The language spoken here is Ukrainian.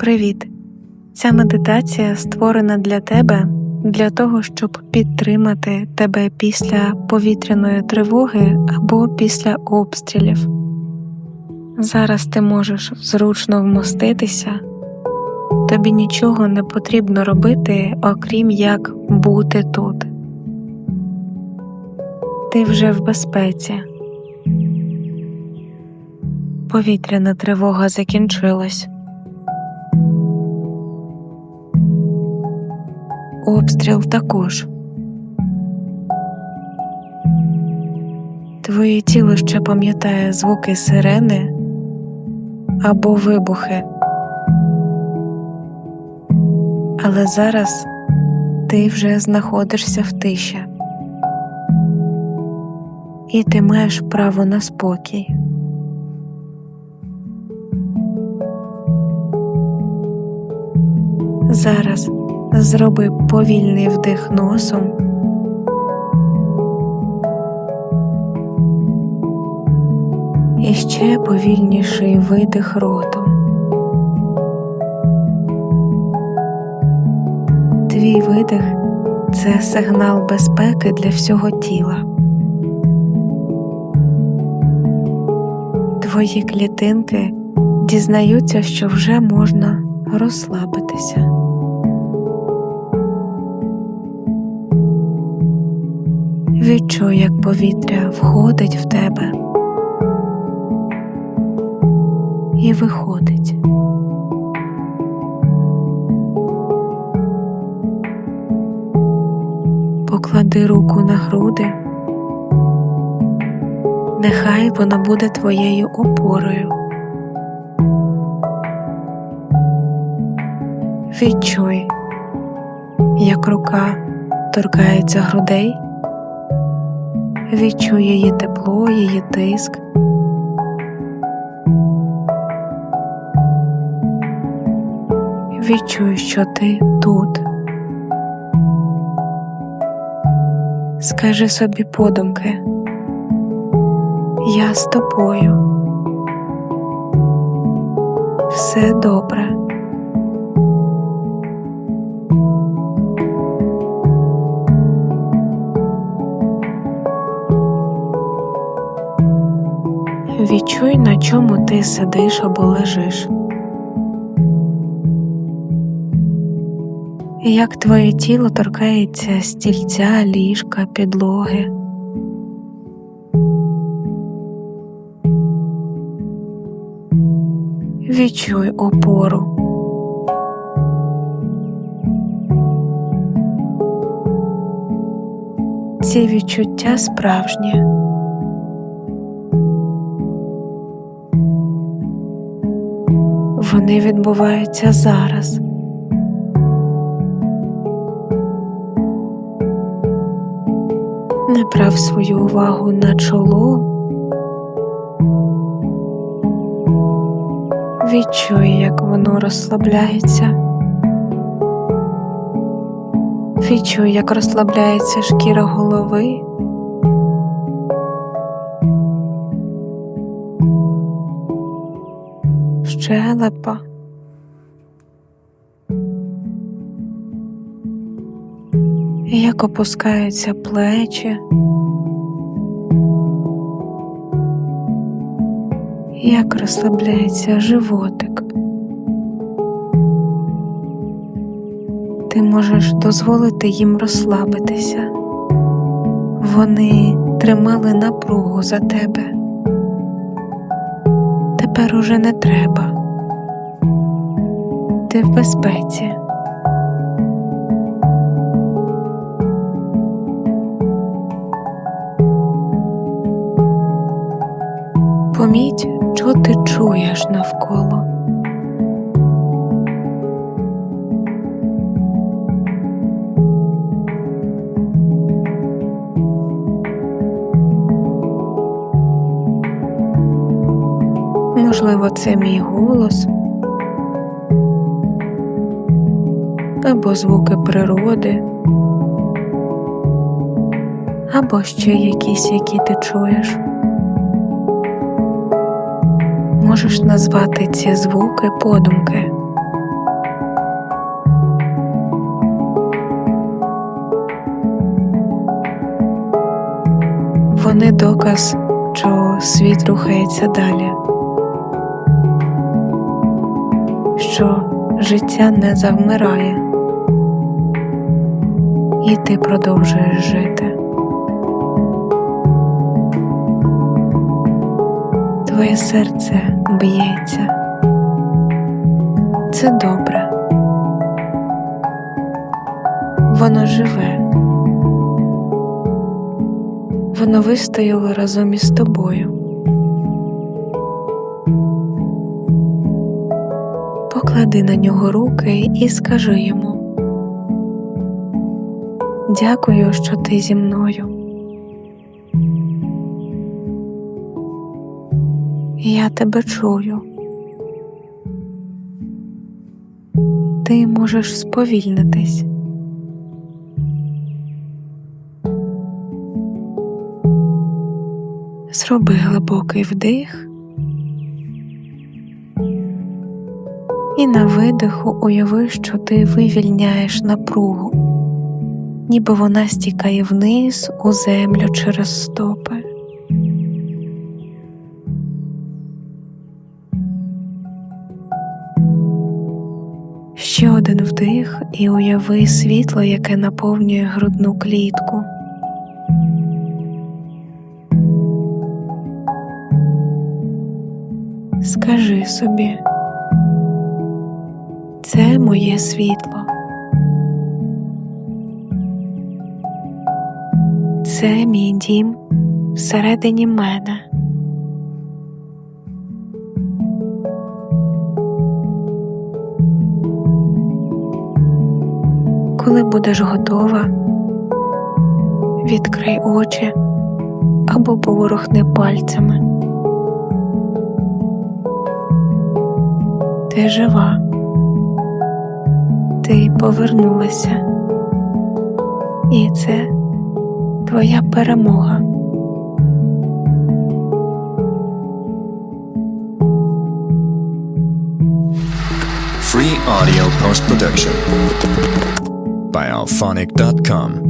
Привіт! Ця медитація створена для тебе для того, щоб підтримати тебе після повітряної тривоги або після обстрілів. Зараз ти можеш зручно вмоститися, тобі нічого не потрібно робити, окрім як бути тут. Ти вже в безпеці. Повітряна тривога закінчилась. Обстріл також. Твоє тіло ще пам'ятає звуки сирени або вибухи. Але зараз ти вже знаходишся в тиші. І ти маєш право на спокій. Зараз зроби повільний вдих носом. І ще повільніший видих ротом. Твій видих це сигнал безпеки для всього тіла. Твої клітинки дізнаються, що вже можна розслабитися. Відчуй, як повітря входить в тебе і виходить. Поклади руку на груди, нехай вона буде твоєю опорою. Відчуй, як рука торкається грудей, відчуй її тепло, її тиск. Відчуй, що ти тут. Скажи собі подумки, я з тобою. Все добре. Відчуй, на чому ти сидиш або лежиш. Як твоє тіло торкається стільця, ліжка, підлоги. Відчуй опору. Ці відчуття справжні. Вони відбуваються зараз. Не прав свою увагу на чоло. Відчуй, як воно розслабляється. Відчуй, як розслабляється шкіра голови. Щелепа. Як опускаються плечі, як розслабляється животик. Ти можеш дозволити їм розслабитися. Вони тримали напругу за тебе. Тепер уже не треба. Ти в безпеці. Поміть, що ти чуєш навколо. Можливо, це мій голос або звуки природи, або ще якісь, які ти чуєш. Можеш назвати ці звуки подумки. Вони доказ, що світ рухається далі, що життя не завмирає і ти продовжуєш жити. Твоє серце б'ється. Це добре. Воно живе. Воно вистояло разом із тобою. Поклади на нього руки і скажи йому Дякую, що ти зі мною. Я тебе чую. Ти можеш сповільнитись. Зроби глибокий вдих і на видиху уяви, що ти вивільняєш напругу, ніби вона стікає вниз у землю через стопи. Ще один вдих і уяви світло, яке наповнює грудну клітку. Скажи собі, це моє світло. Це мій дім всередині мене. Коли будеш готова, відкрий очі або поворухни пальцями. Ти жива, ти повернулася, і це твоя перемога. Free audio post production by alphonic.com.